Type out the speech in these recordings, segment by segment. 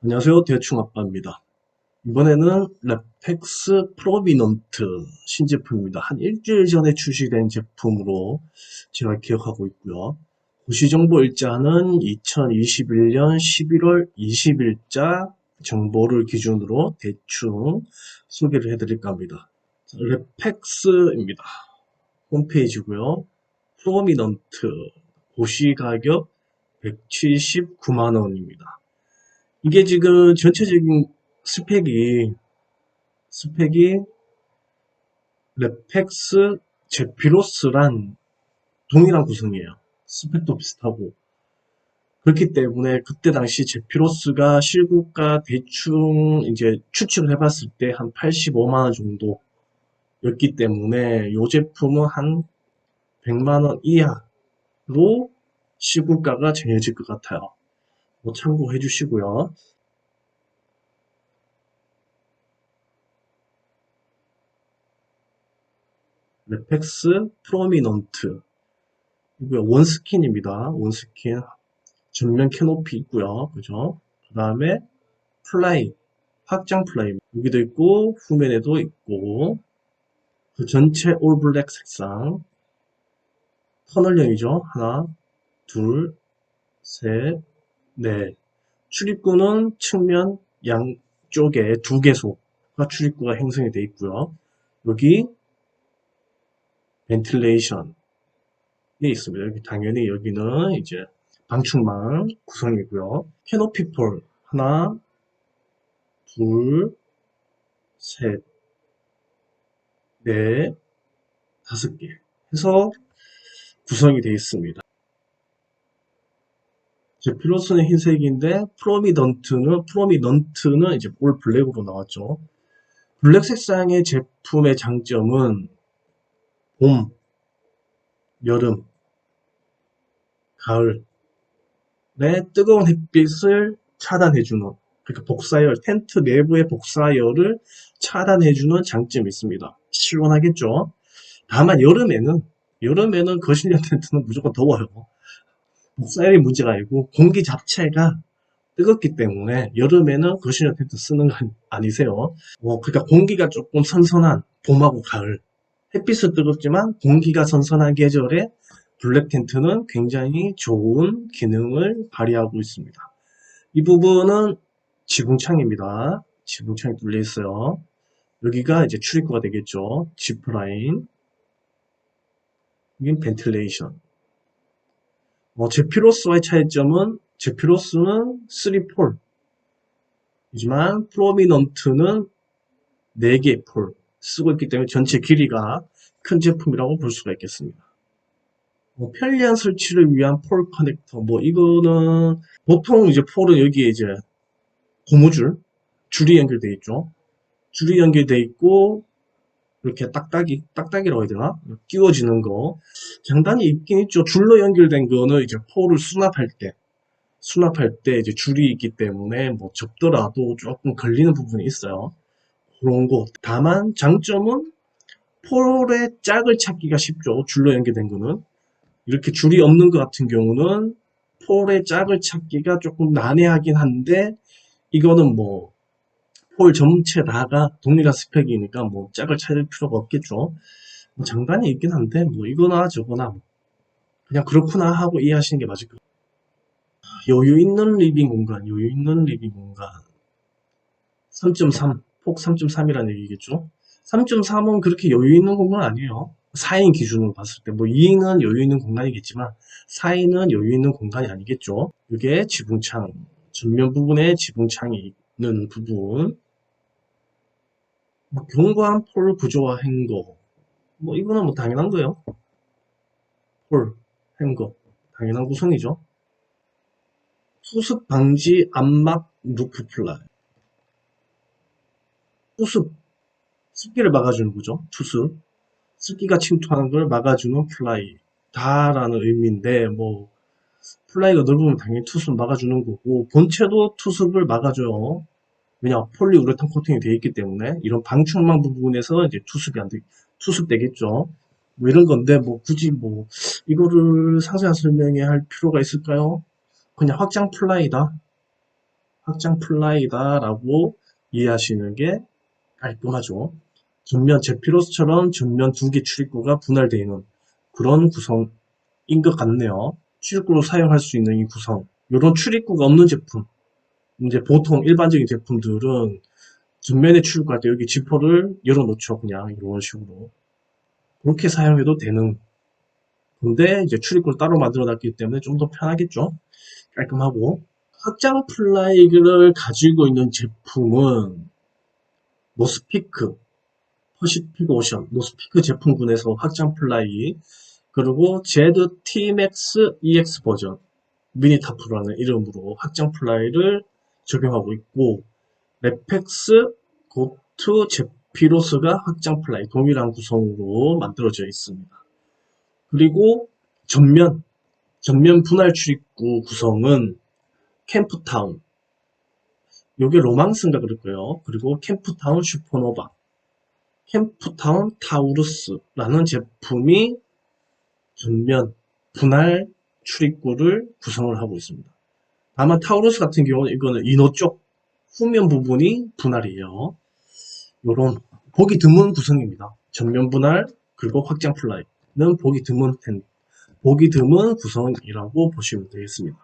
안녕하세요. 대충 아빠입니다. 이번에는 랩텍스 프로미넌트 신제품입니다. 한 일주일 전에 출시된 제품으로 제가 기억하고 있고요. 고시정보 일자는 2021년 11월 20일자 정보를 기준으로 대충 소개를 해드릴까 합니다. 랩텍스입니다. 홈페이지고요. 프로미넌트 고시 가격 179만원입니다. 이게 지금 전체적인 스펙이 스펙이 랩텍스 제피로스란 동일한 구성이에요. 스펙도 비슷하고 그렇기 때문에 그때 당시 제피로스가 실고가 대충 이제 추측을 해봤을 때 한 85만 원 정도였기 때문에 이 제품은 한 100만 원 이하로 시국가가 정해질 것 같아요. 뭐 참고해 주시고요. 랩텍스 프로미넌트 이거 원스킨입니다. 원스킨 전면 캐노피 있고요. 그죠? 그 다음에 플라이 확장 플라이 여기도 있고 후면에도 있고 그 전체 올 블랙 색상 터널형이죠. 하나 둘 셋 네. 출입구는 측면 양쪽에 두 개소가 출입구가 형성이 되어 있고요. 여기 벤틸레이션이 있습니다. 여기 당연히 여기는 이제 방충망 구성이고요. 캐노피 폴 하나, 둘, 셋, 넷, 다섯 개 해서 구성이 되어 있습니다. 이제 필로스는 흰색인데 프로미넌트는 프로미넌트는 이제 올 블랙으로 나왔죠. 블랙 색상의 제품의 장점은 봄, 여름, 가을에 뜨거운 햇빛을 차단해주는 그러니까 복사열, 텐트 내부의 복사열을 차단해주는 장점이 있습니다. 시원하겠죠? 다만 여름에는 여름에는 거실형 텐트는 무조건 더워요. 쌀이 문제가 아니고 공기 자체가 뜨겁기 때문에 여름에는 거실형 텐트 쓰는 거 아니세요. 어, 그러니까 공기가 조금 선선한 봄하고 가을 햇빛은 뜨겁지만 공기가 선선한 계절에 블랙 텐트는 굉장히 좋은 기능을 발휘하고 있습니다. 이 부분은 지붕창입니다. 지붕창이 뚫려 있어요. 여기가 이제 출입구가 되겠죠. 지프라인. 여긴 벤틸레이션. 뭐 제피로스와의 차이점은 제피로스는 3폴 이지만 프로미넌트는 4개 폴 쓰고 있기 때문에 전체 길이가 큰 제품이라고 볼 수가 있겠습니다. 뭐 편리한 설치를 위한 폴 커넥터 뭐 이거는 보통 이제 폴은 여기에 이제 고무줄 줄이 연결되어 있죠. 줄이 연결되어 있고 이렇게 딱딱이, 딱딱이라고 해야 되나? 끼워지는 거. 장단이 있긴 있죠. 줄로 연결된 거는 이제 폴을 수납할 때, 수납할 때 이제 줄이 있기 때문에 뭐 접더라도 조금 걸리는 부분이 있어요. 그런 거. 다만 장점은 폴의 짝을 찾기가 쉽죠. 줄로 연결된 거는. 이렇게 줄이 없는 것 같은 경우는 폴의 짝을 찾기가 조금 난해하긴 한데, 이거는 뭐 홀 전체 다가 동일한 스펙이니까 뭐 짝을 찾을 필요가 없겠죠. 뭐 장단이 있긴 한데 뭐 이거나 저거나 뭐 그냥 그렇구나 하고 이해하시는 게 맞을 것 같아요. 여유 있는 리빙 공간, 여유 있는 리빙 공간. 3.3, 폭 3.3이라는 얘기겠죠. 3.3은 그렇게 여유 있는 공간 아니에요. 4인 기준으로 봤을 때, 뭐 2인은 여유 있는 공간이겠지만 4인은 여유 있는 공간이 아니겠죠. 이게 지붕창, 전면 부분에 지붕창이 있는 부분, 뭐 견고한 폴 구조와 행거. 뭐 이거는 뭐 당연한 거예요. 폴, 행거. 당연한 구성이죠. 수습 방지 암막 루프 플라이. 수습 습기를 막아주는 거죠 투습. 습기가 침투하는 걸 막아주는 플라이. 다라는 의미인데 뭐 플라이가 넓으면 당연히 투습 막아주는 거고 본체도 투습을 막아줘요 왜냐 폴리우레탄 코팅이 되어 있기 때문에 이런 방충망 부분에서 이제 투습이 안 돼, 투습되겠죠. 뭐 이런 건데 뭐 굳이 뭐 이거를 상세한 설명해 할 필요가 있을까요? 그냥 확장 플라이다. 확장 플라이다라고 이해하시는 게 깔끔하죠. 전면 제피로스처럼 전면 두 개 출입구가 분할되어 있는 그런 구성인 것 같네요. 출입구로 사용할 수 있는 이 구성. 이런 출입구가 없는 제품. 이제 보통 일반적인 제품들은 전면에 출입구할 때 여기 지퍼를 열어놓죠. 그냥 이런 식으로. 그렇게 사용해도 되는 근데 이제 출입구를 따로 만들어 놨기 때문에 좀 더 편하겠죠. 깔끔하고. 확장 플라이를 가지고 있는 제품은 노스피크, 퍼시픽 오션, 노스피크 제품군에서 확장 플라이, 그리고 ZT-Max EX 버전, 미니타프라는 이름으로 확장 플라이를 적용하고 있고, 레펙스 고트 제피로스가 확장 플라이 동일한 구성으로 만들어져 있습니다. 그리고 전면, 전면 분할 출입구 구성은 캠프타운, 요게 로망스인가 그럴 거예요. 그리고 캠프타운 슈퍼노바, 캠프타운 타우루스라는 제품이 전면 분할 출입구를 구성을 하고 있습니다. 다만 타우루스 같은 경우는 이거는 이너 쪽 후면 부분이 분할이에요. 요런 보기 드문 구성입니다. 전면 분할 그리고 확장 플라이는 보기 드문 텐 보기 드문 구성이라고 보시면 되겠습니다.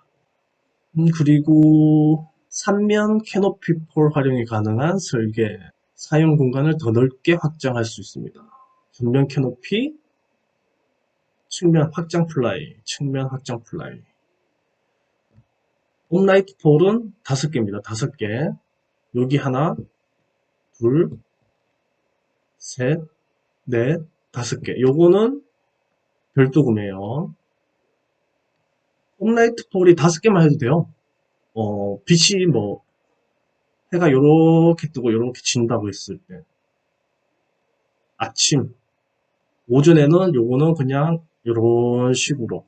음, 그리고 3면 캐노피 폴 활용이 가능한 설계, 사용 공간을 더 넓게 확장할 수 있습니다. 전면 캐노피, 측면 확장 플라이, 측면 확장 플라이. 홈라이트 폴은 5개입니다. 5개. 여기 하나, 둘, 셋, 넷, 다섯 개. 요거는 별도 구매요. 홈라이트 폴이 다섯 개만 해도 돼요. 어, 빛이 뭐, 해가 요렇게 뜨고 요렇게 진다고 했을 때. 아침, 오전에는 요거는 그냥 요런 식으로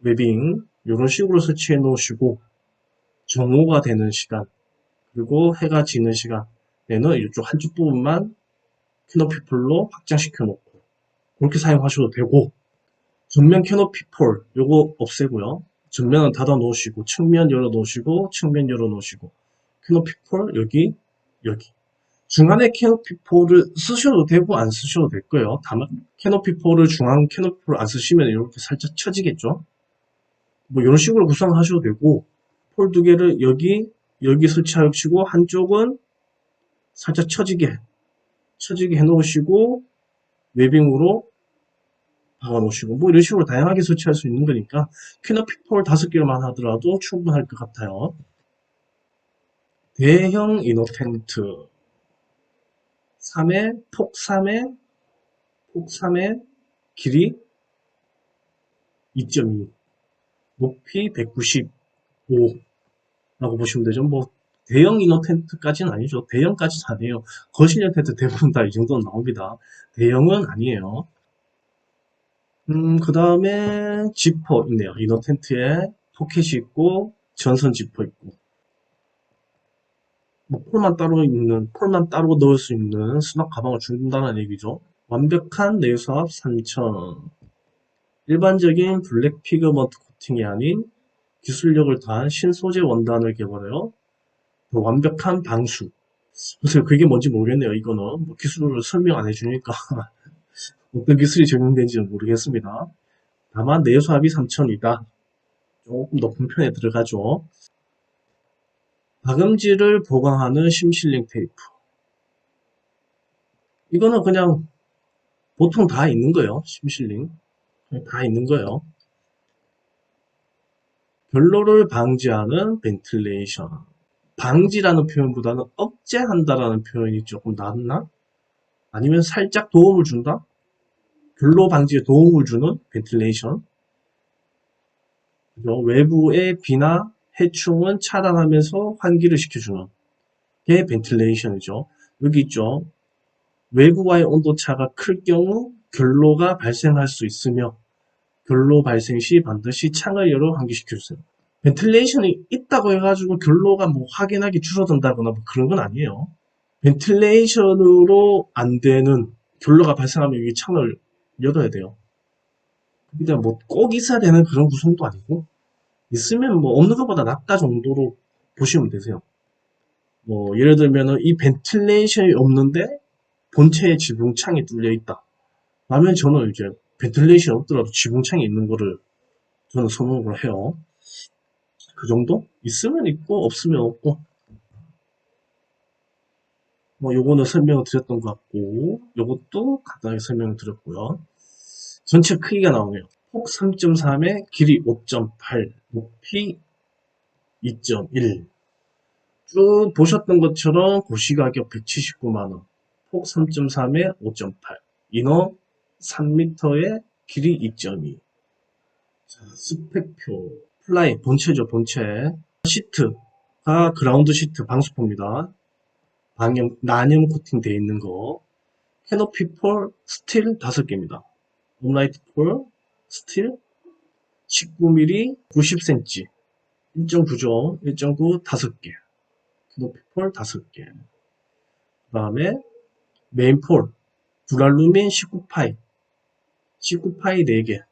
웨빙, 요런 식으로 설치해 놓으시고, 정오가 되는 시간, 그리고 해가 지는 시간에는 이쪽 한쪽 부분만 캐노피 폴로 확장시켜 놓고, 그렇게 사용하셔도 되고, 전면 캐노피 폴, 요거 없애고요. 전면은 닫아 놓으시고, 측면 열어 놓으시고, 측면 열어 놓으시고, 캐노피 폴, 여기, 여기. 중간에 캐노피 폴을 쓰셔도 되고, 안 쓰셔도 될 거예요. 다만, 캐노피 폴을 중앙 캐노피 폴을 안 쓰시면 이렇게 살짝 쳐지겠죠. 뭐, 이런 식으로 구성하셔도 되고, 폴 두 개를 여기, 여기 설치하시고, 한쪽은 살짝 쳐지게, 쳐지게 해 놓으시고, 웨빙으로 박아 놓으시고, 뭐 이런 식으로 다양하게 설치할 수 있는 거니까, 캐노피 폴 다섯 개만 하더라도 충분할 것 같아요. 대형 이너 텐트. 3회, 폭 3회, 폭 3회, 길이 2.2, 높이 195 라고 보시면 되죠. 뭐 대형 이너 텐트까지는 아니죠. 대형까지는 아니에요. 거실형 텐트 대부분 다 이 정도는 나옵니다. 대형은 아니에요. 음, 그 다음에 지퍼 있네요. 이너 텐트에 포켓이 있고 전선 지퍼 있고 뭐 폴만 따로 있는 폴만 따로 넣을 수 있는 수납 가방을 준다는 얘기죠. 완벽한 내수압 3000 일반적인 블랙 피그먼트 코팅이 아닌 기술력을 더한 신소재 원단을 개발해요. 더 완벽한 방수. 그래서 그게 뭔지 모르겠네요. 이거는 뭐 기술을 설명 안 해주니까 어떤 기술이 적용된지는 모르겠습니다. 다만 내수압이 3000이다. 조금 높은 편에 들어가죠. 박음질을 보강하는 심실링 테이프. 이거는 그냥 보통 다 있는 거예요. 심실링. 다 있는 거예요. 결로를 방지하는 벤틸레이션. 방지라는 표현보다는 억제한다라는 표현이 조금 낫나? 아니면 살짝 도움을 준다? 결로 방지에 도움을 주는 벤틸레이션. 그죠? 외부의 비나 해충은 차단하면서 환기를 시켜주는 게 벤틸레이션이죠. 여기 있죠. 외부와의 온도차가 클 경우 결로가 발생할 수 있으며 결로 발생 시 반드시 창을 열어 환기시켜 주세요. 벤틸레이션이 있다고 해가지고 결로가 뭐 확연하게 줄어든다거나 뭐 그런 건 아니에요. 벤틸레이션으로 안 되는 결로가 발생하면 여기 창을 열어야 돼요. 그냥 뭐꼭 있어야 되는 그런 구성도 아니고 있으면 뭐 없는 것보다 낫다 정도로 보시면 되세요. 뭐 예를 들면은 이 벤틸레이션이 없는데 본체에 지붕창이 뚫려 있다. 라면 저는 이제 벤틸레이션 없더라도 지붕창이 있는 거를 저는 선호를 해요. 그 정도? 있으면 있고 없으면 없고 뭐 요거는 설명을 드렸던 것 같고 요것도 간단하게 설명을 드렸고요. 전체 크기가 나오네요. 폭 3.3에 길이 5.8, 높이 2.1. 쭉 보셨던 것처럼 고시가격 179만원, 폭 3.3에 5.8, 인어 3m에 길이 2.2. 자, 스펙표, 플라이, 본체죠, 본체. 시트가 그라운드 시트 방수포입니다. 방염, 난염 코팅 되어 있는 거. 캐노피 폴, 스틸 5개입니다. 홈라이트 폴, 스틸 19mm 90cm 1.9죠 1.9 5개 높이 폴 5개 그 다음에 메인 폴 두랄루민 19파이 19파이 4개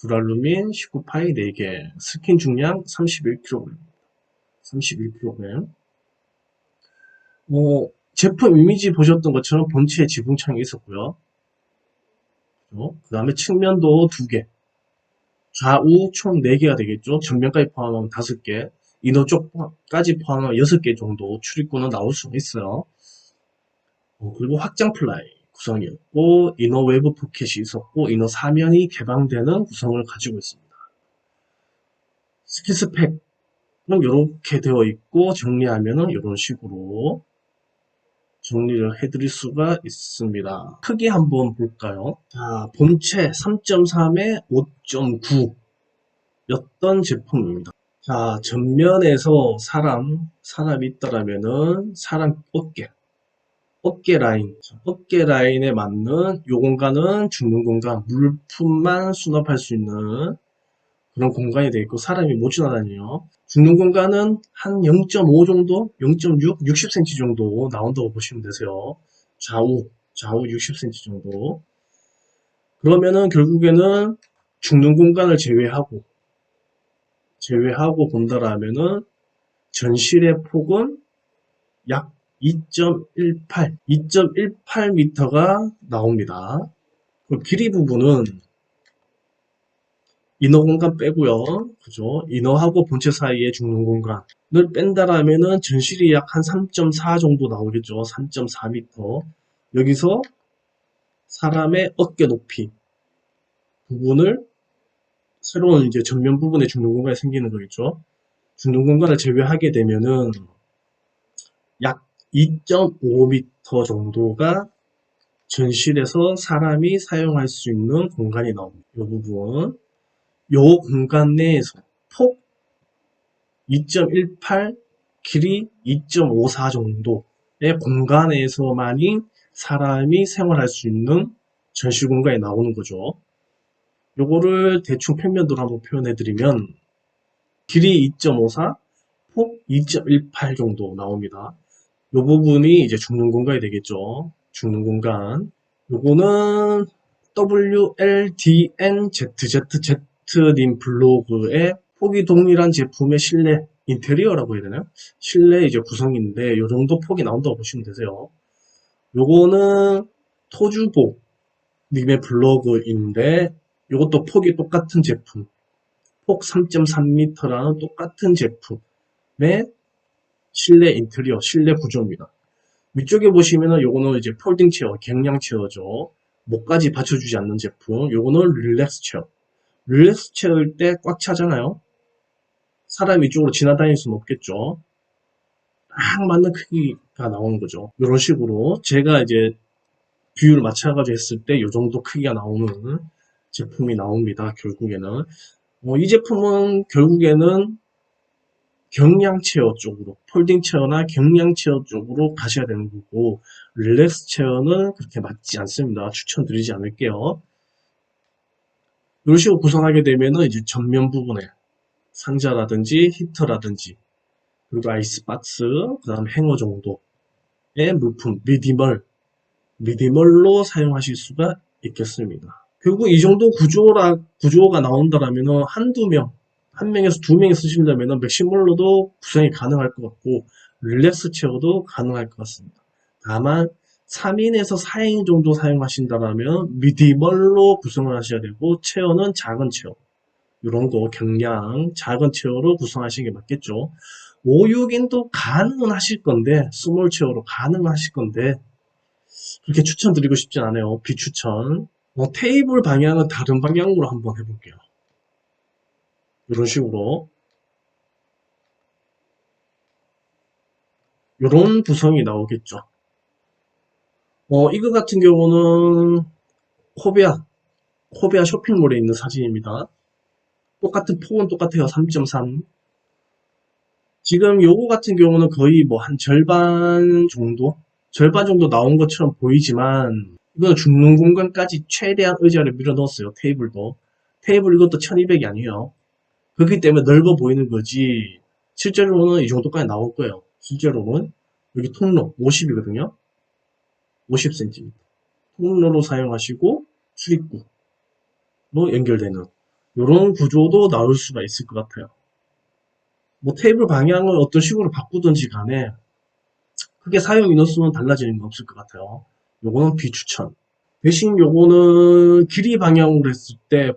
두랄루민 19파이 4개 스킨 중량 31kg 31kg 뭐 제품 이미지 보셨던 것처럼 본체에 지붕창이 있었고요. 그 다음에 측면도 2개. 좌우 총 4개가 되겠죠. 정면까지 포함하면 5개, 인어 쪽까지 포함하면 6개 정도 출입구는 나올 수가 있어요. 어, 그리고 확장 플라이 구성이었고, 인어 외부 포켓이 있었고, 인어 사면이 개방되는 구성을 가지고 있습니다. 스킬 스펙은 이렇게 되어 있고, 정리하면은 이런 식으로 정리를 해드릴 수가 있습니다. 크기 한번 볼까요? 자, 본체 3.3에 5.9 였던 제품입니다. 자, 전면에서 사람, 사람이 있다라면은 사람 어깨, 어깨 라인, 어깨 라인에 맞는 요 공간은 죽는 공간, 물품만 수납할 수 있는 그런 공간이 되어 있고 사람이 못 지나다녀요. 죽는 공간은 한 0.5 정도, 0.6, 60cm 정도 나온다고 보시면 되세요. 좌우, 좌우 60cm 정도. 그러면은 결국에는 죽는 공간을 제외하고, 제외하고 본다라면은 전실의 폭은 약 2.18, 2.18m가 나옵니다. 그 길이 부분은 이너 공간 빼고요. 그죠? 이너하고 본체 사이에 죽는 공간을 뺀다라면은 전실이 약 한 3.4 정도 나오겠죠. 3.4m. 여기서 사람의 어깨 높이 부분을 새로운 이제 전면 부분에 죽는 공간이 생기는 거겠죠. 죽는 공간을 제외하게 되면은 약 2.5m 정도가 전실에서 사람이 사용할 수 있는 공간이 나옵니다. 이 부분. 요 공간 내에서 폭 2.18, 길이 2.54 정도의 공간에서만이 사람이 생활할 수 있는 전시 공간이 나오는 거죠. 요거를 대충 평면도로 한번 표현해 드리면 길이 2.54, 폭 2.18 정도 나옵니다. 요 부분이 이제 죽는 공간이 되겠죠. 죽는 공간. 요거는 WLDNZZZ 님 블로그에 폭이 동일한 제품의 실내 인테리어라고 해야 되나요? 실내 이제 구성인데 요 정도 폭이 나온다고 보시면 되세요. 요거는 토주보 님의 블로그인데 요것도 폭이 똑같은 제품 폭 3.3m라는 똑같은 제품의 실내 인테리어, 실내 구조입니다. 위쪽에 보시면은 요거는 이제 폴딩 체어, 갱량 체어죠. 목까지 받쳐주지 않는 제품. 요거는 릴렉스 체어. 릴렉스 채울 때꽉 차잖아요. 사람이 이쪽으로 지나다닐 수는 없겠죠. 딱 맞는 크기가 나오는 거죠. 이런 식으로 제가 이제 비율 맞춰가지고 했을 때 이 정도 크기가 나오는 제품이 나옵니다. 결국에는 어, 이 제품은 결국에는 경량 체어 쪽으로 폴딩 체어나 경량 체어 쪽으로 가셔야 되는 거고 릴렉스 체어는 그렇게 맞지 않습니다. 추천드리지 않을게요. 이런 식으로 구성하게 되면은 이제 전면 부분에 상자라든지 히터라든지 그리고 아이스박스 그 다음 행어 정도의 물품 미디멀 미디멀로 사용하실 수가 있겠습니다. 결국 이 정도 구조라 구조가 나온다라면은 한두 명 한 명에서 두 명이 쓰시려면 맥시멀로도 구성이 가능할 것 같고 릴렉스 체어도 가능할 것 같습니다. 다만 3인에서 4인 정도 사용하신다면 미디멀로 구성을 하셔야 되고 체어는 작은 체어 이런 거 경량 작은 체어로 구성하시는 게 맞겠죠. 5, 6인도 가능은 하실 건데 스몰 체어로 가능은 하실 건데 그렇게 추천드리고 싶진 않아요. 비추천. 뭐 테이블 방향은 다른 방향으로 한번 해볼게요. 이런 식으로 이런 구성이 나오겠죠. 어, 이거 같은 경우는 코베아, 코베아 쇼핑몰에 있는 사진입니다. 똑같은 폭은 똑같아요. 3.3. 지금 요거 같은 경우는 거의 뭐 한 절반 정도? 절반 정도 나온 것처럼 보이지만 이거는 죽는 공간까지 최대한 의자를 밀어 넣었어요. 테이블도. 테이블 이것도 1200이 아니에요. 그렇기 때문에 넓어 보이는 거지. 실제로는 이 정도까지 나올 거예요. 실제로는 여기 통로 50이거든요. 50cm. 통로로 사용하시고 출입구로 연결되는 이런 구조도 나올 수가 있을 것 같아요. 뭐 테이블 방향을 어떤 식으로 바꾸든지 간에 크게 사용 인원수는 달라지는 거 없을 것 같아요. 요거는 비추천. 대신 요거는 길이 방향으로 했을 때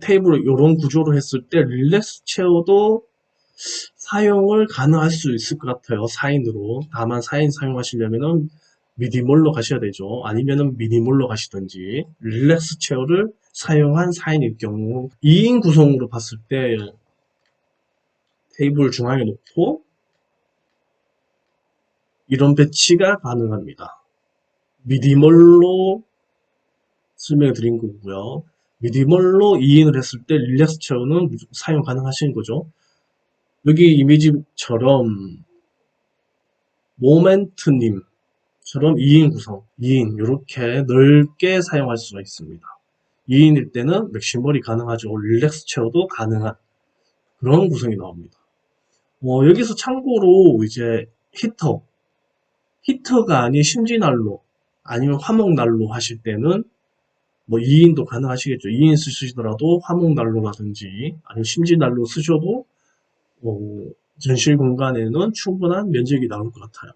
테이블 이런 구조로 했을 때 릴렉스 체어도 사용을 가능할 수 있을 것 같아요. 4인으로. 다만 4인 사용하시려면은 미디몰로 가셔야 되죠. 아니면은 미니몰로 가시든지 릴렉스 체어를 사용한 4인일 경우 2인 구성으로 봤을 때 테이블 중앙에 놓고 이런 배치가 가능합니다. 미디멀로 설명을 드린 거고요. 미디멀로 2인을 했을 때 릴렉스 체어는 사용 가능하신 거죠. 여기 이미지처럼 모멘트님처럼 2인 구성, 2인 이렇게 넓게 사용할 수가 있습니다. 2인일 때는 맥시멀이 가능하죠. 릴렉스 체어도 가능한 그런 구성이 나옵니다. 뭐 여기서 참고로 이제 히터, 히터가 아닌 심지난로 아니면 화목난로 하실 때는 뭐 2인도 가능하시겠죠. 2인 쓰시더라도 화목난로라든지 아니면 심지난로 쓰셔도 어, 전실 공간에는 충분한 면적이 나올 것 같아요.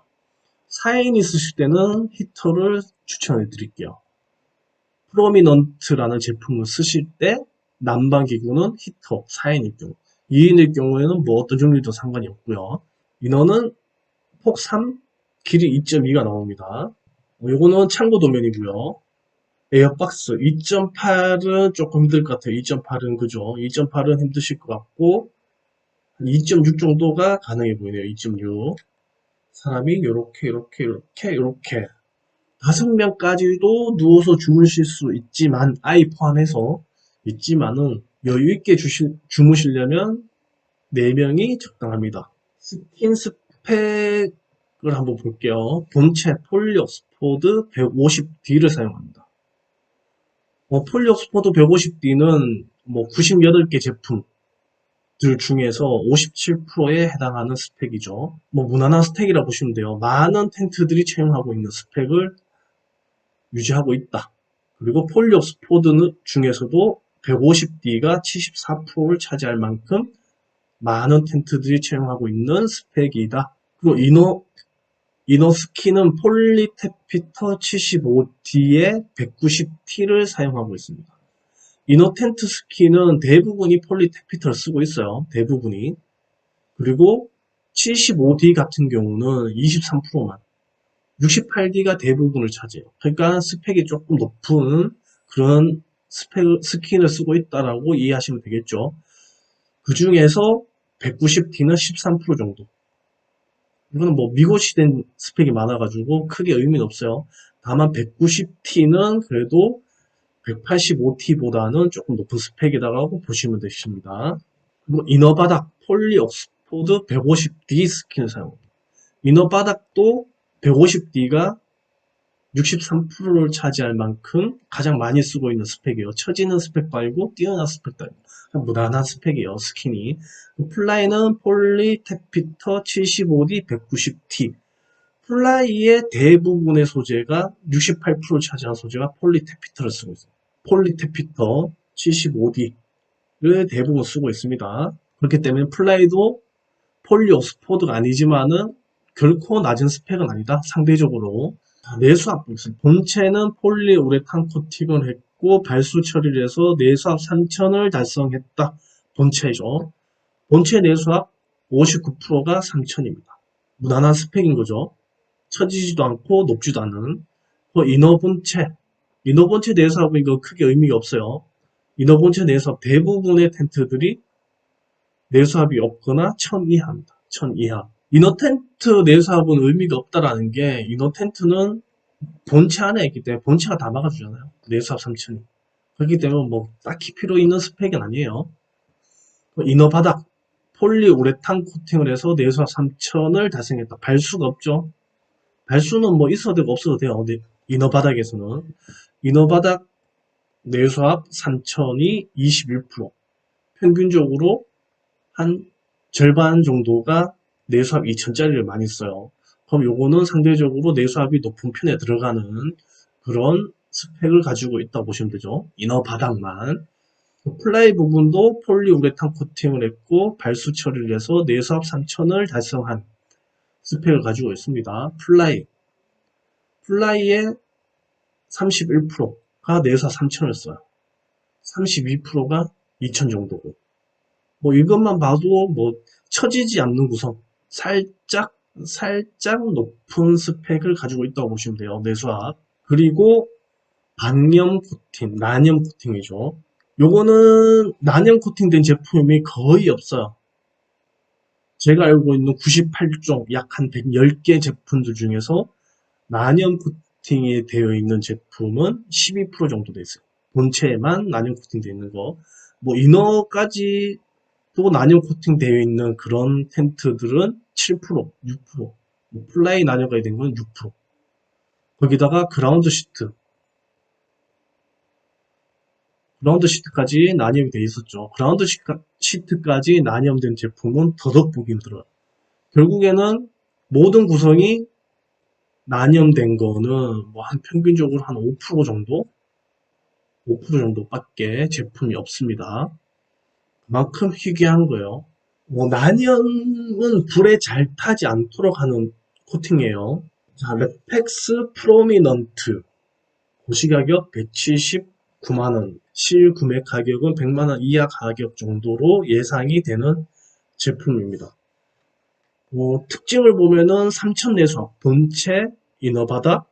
4인이 쓰실 때는 히터를 추천해 드릴게요. 프로미넌트라는 제품을 쓰실 때 난방 기구는 히터 4인일 경우 2인일 경우에는 뭐 어떤 종류도 상관이 없고요. 인원은 폭 3, 길이 2.2가 나옵니다. 어, 요거는 참고 도면이고요. 에어박스 2.8은 조금 힘들 것 같아요. 2.8은 그죠? 2.8은 힘드실 것 같고 2.6 정도가 가능해 보이네요. 2.6 사람이 이렇게 이렇게 이렇게 이렇게 다섯 명까지도 누워서 주무실 수 있지만 아이 포함해서 있지만은 여유 있게 주실, 주무시려면 4명이 적당합니다. 스킨 스펙을 한번 볼게요. 본체 폴리옥스포드 150D를 사용합니다. 어, 폴리옥스포드 150D는 뭐 98개 제품들 중에서 57%에 해당하는 스펙이죠. 뭐 무난한 스펙이라 보시면 돼요. 많은 텐트들이 채용하고 있는 스펙을 유지하고 있다. 그리고 폴리옥스포드 중에서도 150D가 74%를 차지할 만큼 많은 텐트들이 채용하고 있는 스펙이다. 그리고 이너, 이너 스키는 폴리테피터 75D에 190T를 사용하고 있습니다. 이너 텐트 스키는 대부분이 폴리테피터를 쓰고 있어요. 대부분이. 그리고 75D 같은 경우는 23%만. 68D가 대부분을 차지해요. 그러니까 스펙이 조금 높은 그런 스펙, 스킨을 쓰고 있다라고 이해하시면 되겠죠. 그 중에서 190T는 13% 정도. 이거는 뭐 미고시 된 스펙이 많아가지고 크게 의미는 없어요. 다만 190T는 그래도 185T보다는 조금 높은 스펙이다라고 보시면 되십니다. 그리고 이너 바닥 폴리 옥스포드 150D 스킨을 사용합니다. 이너 바닥도 150D가 63%를 차지할 만큼 가장 많이 쓰고 있는 스펙이에요. 처지는 스펙도 아니고 뛰어난 스펙도 아니고 무난한 스펙이에요. 스킨이. 플라이는 폴리테피터 75D 190T 플라이의 대부분의 소재가 68%를 차지한 소재가 폴리테피터를 쓰고 있어요. 폴리테피터 75D를 대부분 쓰고 있습니다. 그렇기 때문에 플라이도 폴리오스포드가 아니지만은 결코 낮은 스펙은 아니다. 상대적으로. 내수압 보겠습니다. 본체는 폴리우레탄 코팅을 했고 발수 처리를 해서 내수압 3000을 달성했다. 본체죠. 본체 내수압 59%가 3000입니다. 무난한 스펙인 거죠. 처지지도 않고 높지도 않은 그 이너 본체 이너 본체 내수압은 이거 크게 의미가 없어요. 이너 본체 내수압 대부분의 텐트들이 내수압이 없거나 1000 이하입니다. 1000 이하. 이너 텐트 내수압은 의미가 없다라는 게 이너 텐트는 본체 안에 있기 때문에 본체가 다 막아주잖아요. 내수압 3000이. 그렇기 때문에 뭐 딱히 필요 있는 스펙은 아니에요. 이너 바닥 폴리우레탄 코팅을 해서 내수압 3000을 달성했다. 발수가 없죠. 발수는 뭐 있어도 되고 없어도 돼요. 이너 바닥에서는 이너 바닥 내수압 3000이 21% 평균적으로 한 절반 정도가 내수압 2000짜리를 많이 써요. 그럼 요거는 상대적으로 내수압이 높은 편에 들어가는 그런 스펙을 가지고 있다고 보시면 되죠. 이너 바닥만. 플라이 부분도 폴리우레탄 코팅을 했고 발수 처리를 해서 내수압 3000을 달성한 스펙을 가지고 있습니다. 플라이. 플라이의 31%가 내수압 3000을 써요. 32%가 2000 정도고. 뭐 이것만 봐도 뭐 처지지 않는 구성. 살짝 살짝 높은 스펙을 가지고 있다고 보시면 돼요. 내수압. 그리고 반염 코팅, 난염 코팅이죠. 요거는 난염 코팅된 제품이 거의 없어요. 제가 알고 있는 98종, 약 한 110개 제품들 중에서 난염 코팅이 되어 있는 제품은 12% 정도 돼 있어요. 본체에만 난염 코팅 되어 있는 거. 뭐 이너까지 또 난염 코팅 되어 있는 그런 텐트들은 7%, 6%, 뭐 플라이 난염가 된 건 6%. 거기다가 그라운드 시트, 그라운드 시트까지 난염이 돼 있었죠. 그라운드 시트까지 난염된 제품은 더더욱 보기 힘들어요. 결국에는 모든 구성이 난염된 거는 뭐 한 평균적으로 한 5% 정도? 5% 정도밖에 제품이 없습니다. 그만큼 희귀한 거예요. 뭐 난염은 불에 잘 타지 않도록 하는 코팅이에요. 자, 레펙스 프로미넌트 고시가격 179만원 실구매 가격은 100만원 이하 가격 정도로 예상이 되는 제품입니다. 뭐, 특징을 보면은 3000 내수압, 본체, 이너바닥,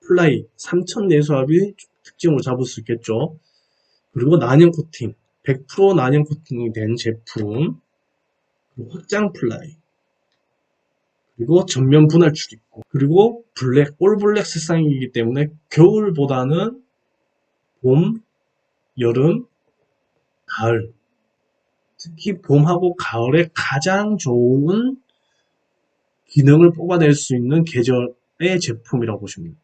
플라이, 3000 내수압이 특징으로 잡을 수 있겠죠. 그리고 난연 코팅, 100% 난연 코팅이 된 제품, 확장 플라이, 그리고 전면 분할 출입구, 그리고 블랙, 올 블랙 색상이기 때문에 겨울보다는 봄, 여름, 가을, 특히 봄하고 가을에 가장 좋은 기능을 뽑아낼 수 있는 계절의 제품이라고 보시면 됩니다.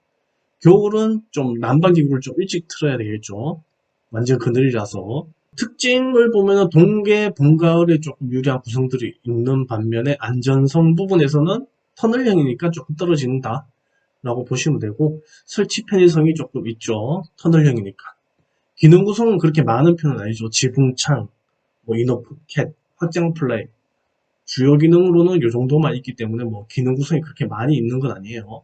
겨울은 좀 난방기구를 좀 일찍 틀어야 되겠죠. 완전 그늘이라서. 특징을 보면 동계, 봄, 가을에 조금 유리한 구성들이 있는 반면에 안전성 부분에서는 터널형이니까 조금 떨어진다. 라고 보시면 되고 설치 편의성이 조금 있죠. 터널형이니까. 기능 구성은 그렇게 많은 편은 아니죠. 지붕창, 뭐 이너 포켓, 확장 플레이. 주요 기능으로는 이 정도만 있기 때문에 뭐 기능 구성이 그렇게 많이 있는 건 아니에요.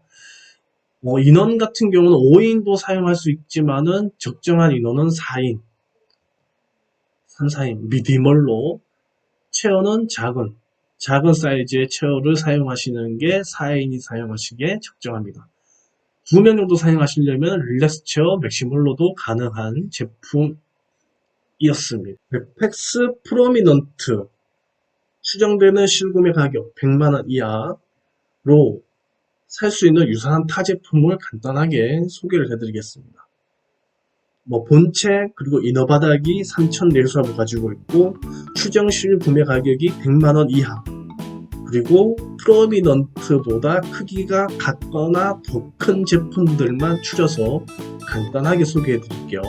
뭐 인원 같은 경우는 5인도 사용할 수 있지만은 적정한 인원은 4인, 3, 4인, 미디멀로 체어는 작은, 작은 사이즈의 체어를 사용하시는 게 4인이 사용하시기에 적정합니다. 두명 정도 사용하시려면 릴렉스 체어 맥시멀로도 가능한 제품이었습니다. 팩스 프로미넌트 추정되는 실구매 가격 100만원 이하로 살 수 있는 유사한 타 제품을 간단하게 소개를 해드리겠습니다. 뭐 본체 그리고 이너 바닥이 3,000 내수압을 가지고 있고 추정 실 구매 가격이 100만원 이하 그리고 프로미넌트보다 크기가 같거나 더 큰 제품들만 추려서 간단하게 소개해 드릴게요.